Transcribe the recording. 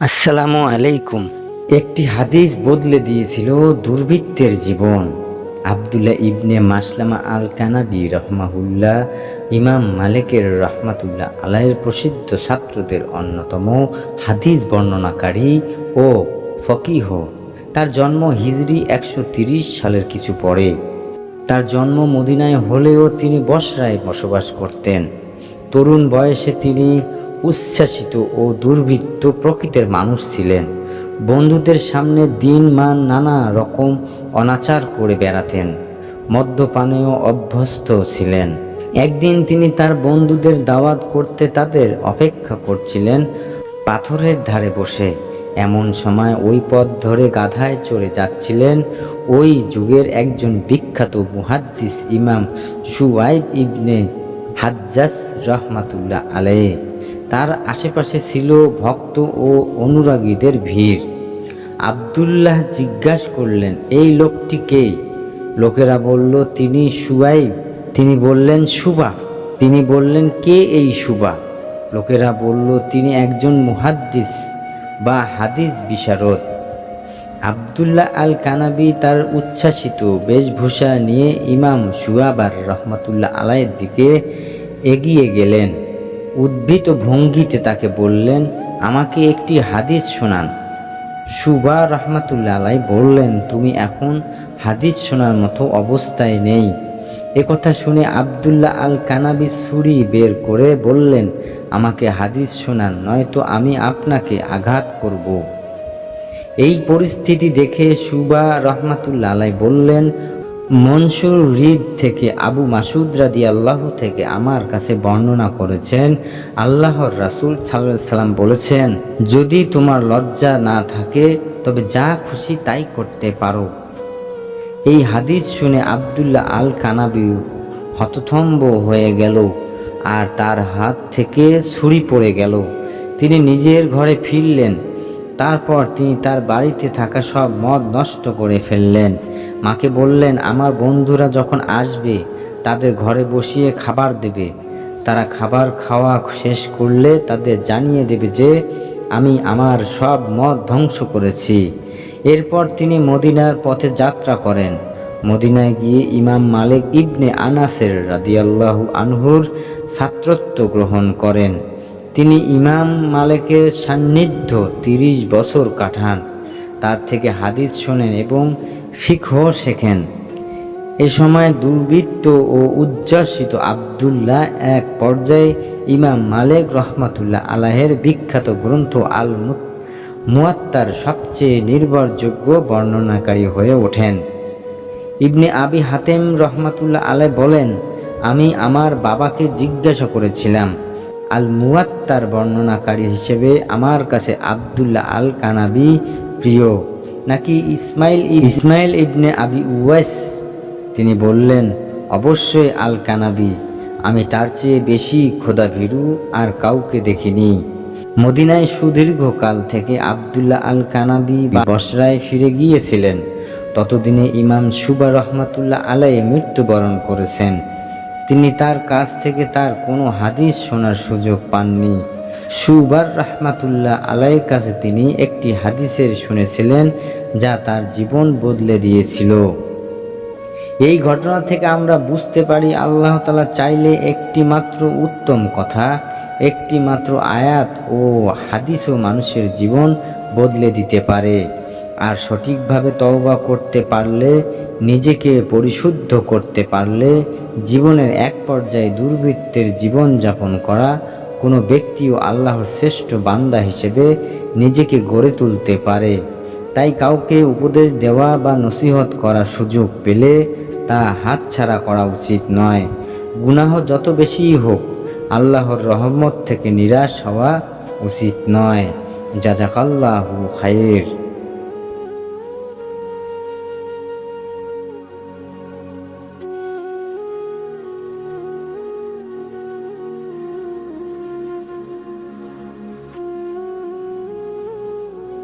আসসালামু আলাইকুম। একটি হাদিস বদলে দিয়েছিল দুর্বৃত্তের জীবন। আবদুল্লাহ ইবনে মাসলামা আল কানাবি রহমাহুল্লাহ, ইমাম মালিকের রহমাতুল্লাহ আলাইয়ের প্রসিদ্ধ ছাত্রদের অন্যতম হাদিস বর্ণনাকারী ও ফকিহ। তার জন্ম হিজরি একশো সালের কিছু পরে। তার জন্ম মদিনায় হলেও তিনি বসরায় বসবাস করতেন। তরুণ বয়সে তিনি উচ্ছ্বাসিত ও দুর্বৃত্ত প্রকৃতির মানুষ ছিলেন। বন্ধুদের সামনে দিন মান নানা রকম অনাচার করে বেড়াতেন। মদ্যপানেও অভ্যস্ত ছিলেন। একদিন তিনি তার বন্ধুদের দাওয়াত করতে তাদের অপেক্ষা করছিলেন পাথরের ধারে বসে। এমন সময় ওই পথ ধরে গাধায় চড়ে যাচ্ছিলেন ওই যুগের একজন বিখ্যাত মুহাদ্দিস ইমাম সুয়াইব ইবনে হাজ্জাস রহমাতুল্লাহ আলাইহ। তার আশেপাশে ছিল ভক্ত ও অনুরাগীদের ভিড়। আব্দুল্লাহ জিজ্ঞাসা করলেন, এই লোকটি কে? লোকেরা বলল, তিনি সুয়াইব। তিনি বললেন, সুবা। তিনি বললেন, কে এই সুবা? লোকেরা বলল, তিনি একজন মুহাদ্দিস বা হাদিস বিশারদ। আবদুল্লাহ আল কানাবি তার উচ্ছ্বাসিত বেশভূষা নিয়ে ইমাম সুয়াবার রহমতুল্লাহ আলাইয়ের দিকে এগিয়ে গেলেন। উদ্ভিত ভঙ্গিতে তাকে বললেন, আমাকে একটি হাদিস শোনান। সুবা রহমাতুল্লাহ আলাই বললেন, তুমি এখন হাদিস শোনার মতো অবস্থায় নেই। একথা শুনে আবদুল্লাহ আল কানাবি ছুরি বের করে বললেন, আমাকে হাদিস শোনান, নয়তো আমি আপনাকে আঘাত করব। এই পরিস্থিতি দেখে সুবা রহমাতুল্লাহ আলাই বললেন মনসুর রিদ থেকে আবু মাসুদ রাদি আল্লাহ থেকে আমার কাছে বর্ণনা করেছেন, আল্লাহর রাসুল সাল্লাহ সাল্লাম বলেছেন, যদি তোমার লজ্জা না থাকে, তবে যা খুশি তাই করতে পারো। এই হাদিস শুনে আবদুল্লাহ আল কানাবি হতথম্ব হয়ে গেল আর তার হাত থেকে ছুরি পড়ে গেল। তিনি নিজের ঘরে ফিরলেন, তারপর তিনি তার বাড়িতে থাকা সব মদ নষ্ট করে ফেললেন। মাকে বললেন, আমার বন্ধুরা যখন আসবে, তাদের ঘরে বসিয়ে খাবার দেবে। তারা খাবার খাওয়া শেষ করলে তাদের জানিয়ে দেবে যে, আমি আমার সব মত ধ্বংস করেছি। এরপর তিনি মদিনার পথে যাত্রা করেন। মদিনায় গিয়ে ইমাম মালিক ইবনে আনাসের রাদিয়াল্লাহু আনহুর ছাত্রত্ব গ্রহণ করেন। তিনি ইমাম মালিকের সান্নিধ্য তিরিশ বছর কাটান। তার থেকে হাদিস শোনেন এবং ফিকহ শেখেন। এ সময় দুর্বৃত্ত ও উজ্জ্বসিত আবদুল্লাহ এক পর্যায়ে ইমাম মালিক রহমাতুল্লাহ আলাহের বিখ্যাত গ্রন্থ আল মুয়াত্তার সবচেয়ে নির্ভরযোগ্য বর্ণনাকারী হয়ে ওঠেন। ইবনে আবি হাতেম রহমাতুল্লাহ আলাই বলেন, আমি আমার বাবাকে জিজ্ঞাসা করেছিলাম, আল মুয়াত্তার বর্ণনাকারী হিসেবে আমার কাছে আবদুল্লাহ আল কানাবি প্রিয়। নাকি ইসমাইল ইসমাইল ইবনে আবি উওয়াইস? তিনি বললেন, অবশ্যই আল কানাবি আমি তার চেয়ে বেশি খোদা ভীরু আর কাউকে দেখিনি। মদিনায় সুদীর্ঘকাল থেকে আবদুল্লাহ আল কানাবি বসরায় ফিরে গিয়েছিলেন। ততদিনে ইমাম সুবা রহমাতুল্লাহ আলাই মৃত্যুবরণ করেছেন। তিনি তার কাছ থেকে তার কোনো হাদিস শোনার সুযোগ পাননি। সুবার রহমাতুল্লাহ আলাইয়ের কাছে তিনি একটি হাদিসের শুনেছিলেন যা তার জীবন বদলে দিয়েছিল। এই ঘটনা থেকে আমরা বুঝতে পারি আল্লাহ তালা চাইলে একটি মাত্র উত্তম কথা একটি মাত্র আয়াত ও হাদিসও মানুষের জীবন বদলে দিতে পারে। আর সঠিকভাবে তওবা করতে পারলে, নিজেকে পরিশুদ্ধ করতে পারলে, জীবনের এক পর্যায়ে দুর্বৃত্তের জীবন যাপন করা কোনো ব্যক্তিও আল্লাহর শ্রেষ্ঠ বান্দা হিসেবে নিজেকে গড়ে তুলতে পারে। তাই কাউকে উপদেশ দেওয়া বা নসিহত করার সুযোগ পেলে তা হাতছাড়া করা উচিত নয়। গুনাহ যত বেশিই হোক, আল্লাহর রহমত থেকে নিরাশ হওয়া উচিত নয়। জাজাকাল্লাহু খায়ের